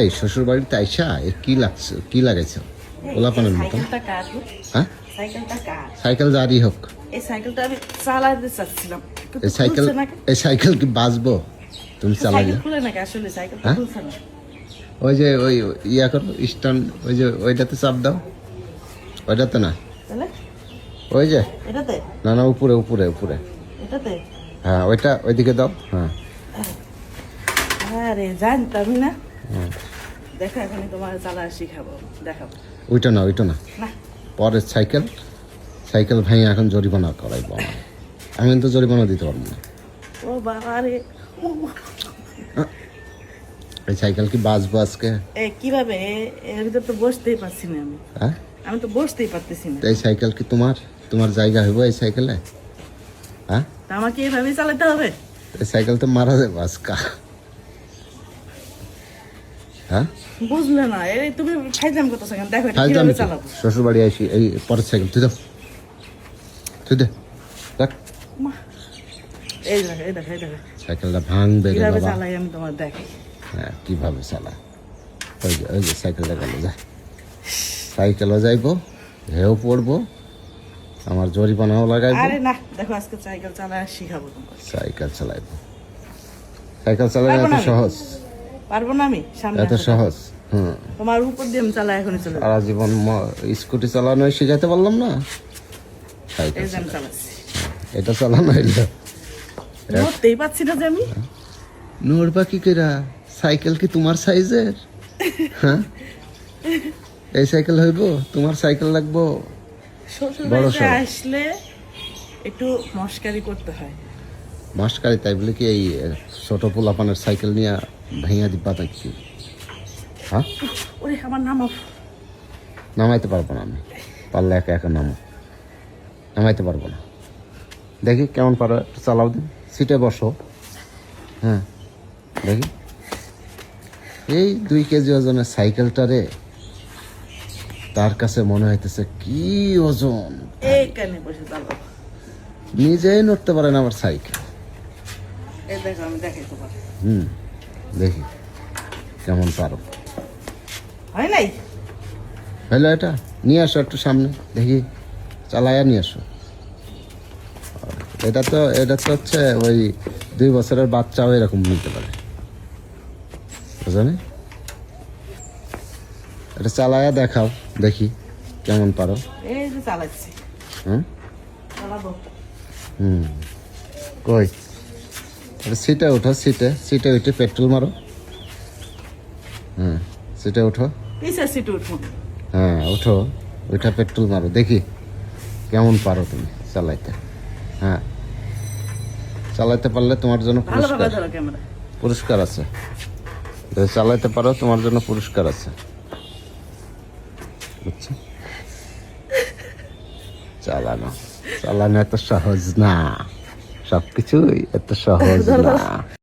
এই শ্বশুর বাড়িতে আইসা এ কি লাগছে? কি লাগাইছো? গোলাপানের মতন সাইকেলটা কার? গো? হ্যাঁ সাইকেল যারই হোক। এই সাইকেলটা আমি চালাতে চাচ্ছিলাম। এই সাইকেল? এই সাইকেল কি বাঁচবো? তুমি আসলে? সাইকেলটা হ্যাঁ? খুলছে না। ওই যে ওই ইয়া করো স্ট্যান্ড ওই যে ওইটাতে চাপ দাও। ওইটাতে না। ওই যে। না না উপরে উপরে উপরে। হ্যাঁ ওইটা ওইদিকে দাও। হ্যাঁ। আরে জানতামই না। হ্যাঁ। দেখো এখন তোমার চালা শিখাবো। দেখাবো ওইটা না ওইটা না। পরে সাইকেল সাইকেল ভাই এখন জরিমানা করাইবো। আমি কিন্তু জরিমানা দিতে পারব না। ও বাবা রে। এই সাইকেল কি বাঁচবো আজকে? এ কীভাবে? এর ভিতর তো বসতেই পারছি না আমি। হ্যাঁ? আমি তো বসতেই পারতেছি না। এই সাইকেল কি তোমার? তোমার জায়গা হইব এই সাইকেলে? হ্যাঁ? আমাকে এইভাবেই চালাতে হবে? এই সাইকেল তো মারা যাব আজকা। হ্যাঁ? বুঝলে না এই তুমি খাইতাম কত সেকেন্ড দেখো এটা কীভাবে চালাবো। শ্বশুর বাড়ি আসি এই পরের সাইকেল তুই দাও তুই দে দেখ। এই দেখো এই দেখো এই দেখো। সাইকেলটা ভাঙবে কীভাবে চালাই আমি তোমার দেখি। হ্যাঁ কীভাবে চালা ওই যে ওই যে সাইকেলটা গেল যা। সাইকেলও যাইবো হেও পড়ব আমার জরিমানাও লাগাইবো। আরে না দেখো আজকে সাইকেল চালা শিখাবো তোমাকে। সাইকেল চালাইবো। সাইকেল চালানো এত সহজ। পারব না আমি? সামনে এত সহজ তোমার উপর দিয়ে আমি চালাই এখনই চলে সারা জীবন স্কুটি চালানো শিখাইতে পারলাম না? এটা চালানো হইল। নড়তেই পারছি না যে আমি। নড়বা কি কেরা সাইকেল কি তোমার সাইজের? হ্যাঁ? এই সাইকেল হইব তোমার সাইকেল লাগবো। শ্বশুর আসলে একটু মস্কারি করতে হয়। মাসকারি তাই বলে কি এই ছোট পোলাপানের সাইকেল নিয়ে ভেঙে দিবা নাকি হ্যাঁ ওরে আমার নাম নামাইতে পারব না আমি। পারলে একা একা নামো। নামাইতে পারব না। দেখি কেমন পারো একটু চালাও দিন। সিটে বসো। হ্যাঁ দেখি। এই দুই কেজি ওজনের সাইকেলটা রে তার কাছে মনে হইতেছে কি ওজন। নিজেই নড়তে পারেন আমার সাইকেল। এই দেখো আমি দেখাই তোমার। হুম দেখি কেমন পারো। হয় নাই? হ্যালো এটা নিয়ে আসো একটু সামনে দেখি চালায়া নিয়ে আসো। এটা তো এটা তো হচ্ছে ওই দুই বছরের বাচ্চাও এরকম নিতে পারে। বুঝলি? এটা চালায়া দেখাও দেখি কেমন পারো। এই যে চালাচ্ছি। হুম? হুম কই? এটা সিটে ওঠো সিটে সিটে উঠে পেট্রোল মারো। হ্যাঁ সিটে ওঠো। হ্যাঁ ওঠো ওইটা পেট্রোল মারো। দেখি কেমন পারো তুমি চালাইতে। হ্যাঁ চালাইতে পারলে তোমার জন্য পুরস্কার। পুরস্কার আছে। যদি চালাইতে পারো তোমার জন্য পুরস্কার আছে। বুঝছ? চালানো চালানো এত সহজ না। সবকিছুই এত সহজ না।